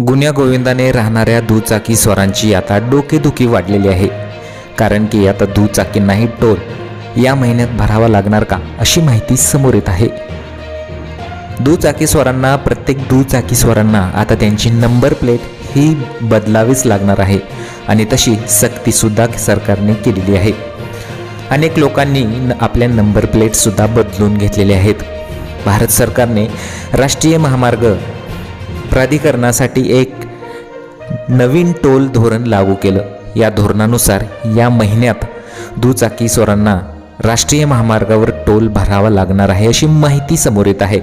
गुन्ह्या गोविंदाने राहणाऱ्या दुचाकी स्वरांची आता डोकेदुखी वाढलेली आहे. कारण की आता दुचाकींनाही टोल या महिन्यात भरावा लागणार का अशी माहिती समोर येत आहे. दुचाकी स्वरांना प्रत्येक दुचाकी स्वरांना आता त्यांची नंबर प्लेट ही बदलावीच लागणार आहे आणि तशी सक्तीसुद्धा सरकारने केलेली आहे. अनेक लोकांनी न- आपल्या नंबर प्लेटसुद्धा बदलून घेतलेले आहेत. भारत सरकारने राष्ट्रीय महामार्ग प्राधिकरणासाठी एक नवीन टोल धोरण लागू केलं. या धोरणानुसार या महिन्यात दुचाकी स्वरांना राष्ट्रीय महामार्गावर टोल भरावा लागणार आहे अशी माहिती समोर येत आहे.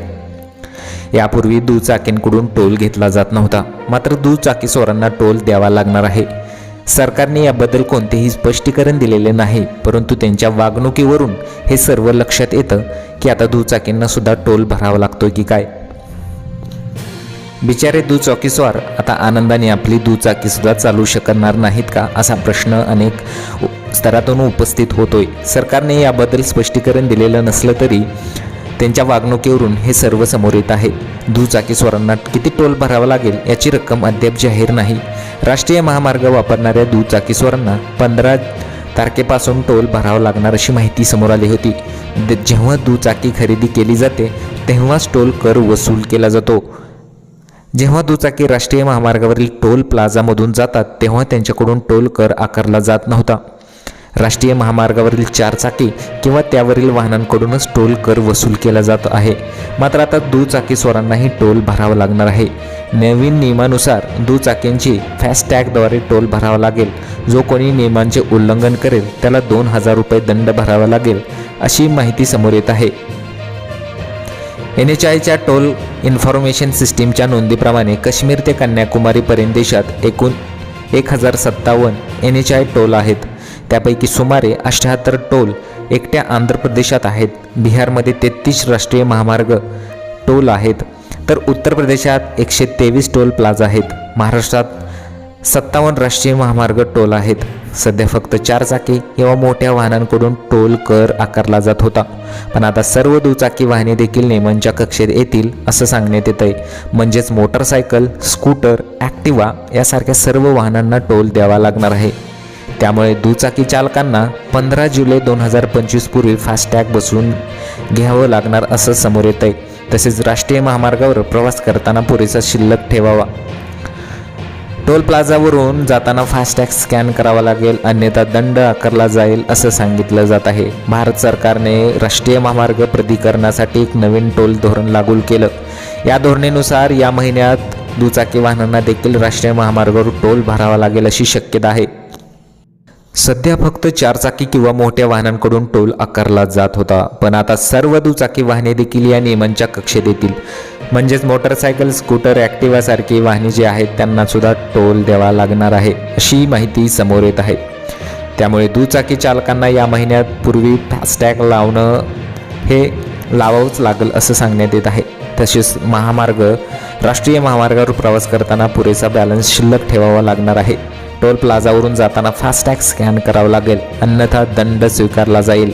यापूर्वी दुचाकींकडून टोल घेतला जात नव्हता. मात्र दुचाकी स्वरांना टोल द्यावा लागणार आहे. सरकारने याबद्दल कोणतेही स्पष्टीकरण दिलेले नाही परंतु त्यांच्या वागणुकीवरून हे सर्व लक्षात येतं की आता दुचाकींना सुद्धा टोल भरावा लागतोय की काय? बिचारे दुचाकीस्वार आता आनंदाने आपली दुचाकीसुद्धा चालू शकणार नाहीत का? असा प्रश्न अनेक स्तरातून उपस्थित होतोय. सरकारने याबद्दल स्पष्टीकरण दिलेलं नसलं तरी त्यांच्या वागणुकीवरून हे सर्व समोर येत आहे. दुचाकीस्वारांना किती टोल भरावा लागेल याची रक्कम अद्याप जाहीर नाही. राष्ट्रीय महामार्ग वापरणाऱ्या दुचाकीस्वारांना पंधरा तारखेपासून टोल भरावा लागणार अशी माहिती समोर आली होती. द- जेव्हा दुचाकी खरेदी केली जाते तेव्हाच टोल कर वसूल केला जातो. जेव्हा दुचाकी राष्ट्रीय महामार्गावरील टोल प्लाझामधून जातात तेव्हा त्यांच्याकडून टोल कर आकारला जात नव्हता. राष्ट्रीय महामार्गावरील चारचाकी किंवा त्यावरील वाहनांकडूनच टोल कर वसूल केला जात आहे. मात्र आता दुचाकी स्वरांनाही टोल भरावा लागणार आहे. नवीन नियमानुसार दुचाकींची फॅस्टॅगद्वारे टोल भरावा लागेल. जो कोणी नियमांचे उल्लंघन करेल त्याला दोन हजार रुपये दंड भरावा लागेल अशी माहिती समोर येत आहे. एन एच आयच्या टोल इन्फॉर्मेशन सिस्टीमच्या नोंदीप्रमाणे काश्मीर ते कन्याकुमारीपर्यंत देशात एकूण एक हजार सत्तावन्न एन एच आय टोल आहेत. त्यापैकी सुमारे अठ्याहत्तर टोल एकट्या आंध्र प्रदेशात आहेत. बिहारमध्ये तेहतीस राष्ट्रीय महामार्ग टोल आहेत. तर उत्तर प्रदेशात एकशे तेवीस टोल प्लाझा आहेत. महाराष्ट्रात सत्तावन्न राष्ट्रीय महामार्ग टोल आहेत. सध्या फक्त चार चाकी किंवा मोठ्या वाहनांकडून टोल कर आकारला जात होता. पण आता सर्व दुचाकी वाहने देखील नियमांच्या कक्षेत येतील असं सांगण्यात येत आहे म्हणजेच मोटरसायकल स्कूटर ॲक्टिवा यासारख्या सर्व वाहनांना टोल द्यावा लागणार आहे. त्यामुळे दुचाकी चालकांना पंधरा जुलै दोन हजार पंचवीसपूर्वी फास्टॅग बसवून घ्यावं लागणार असं समोर येत आहे तसेच राष्ट्रीय महामार्गावर प्रवास करताना पुरेसा शिल्लक ठेवावा. टोल प्लाझावरून जाताना फास्टॅग स्कॅन करावा लागेल अन्यथा दंड आकारला जाईल असं सांगितलं जात आहे. भारत सरकारने राष्ट्रीय महामार्ग प्राधिकरणासाठी एक नवीन टोल धोरण लागू केलं. या धोरणेनुसार या महिन्यात दुचाकी वाहनांना देखील राष्ट्रीय महामार्गावर टोल भरावा लागेल अशी शक्यता आहे. सध्या फक्त चारचाकी किंवा मोठ्या वाहनांकडून टोल आकारला जात होता पण आता सर्व दुचाकी वाहने देखील या नियमांच्या कक्षेत येतील. म्हणजेच मोटरसायकल स्कूटर ॲक्टिवासारखी वाहने जी आहेत त्यांना सुद्धा टोल द्यावा लागणार आहे अशी माहिती समोर येत आहे. त्यामुळे दुचाकी चालकांना या महिन्यात पूर्वी फास्टॅग लावणं हे लावावंच लागेल असं सांगण्यात येत आहे. तसेच महामार्ग राष्ट्रीय महामार्गावर प्रवास करताना पुरेसा बॅलन्स शिल्लक ठेवावा लागणार आहे. टोल प्लाझावरून जाताना फास्टॅग स्कॅन करावा लागेल अन्यथा दंड स्वीकारला जाईल.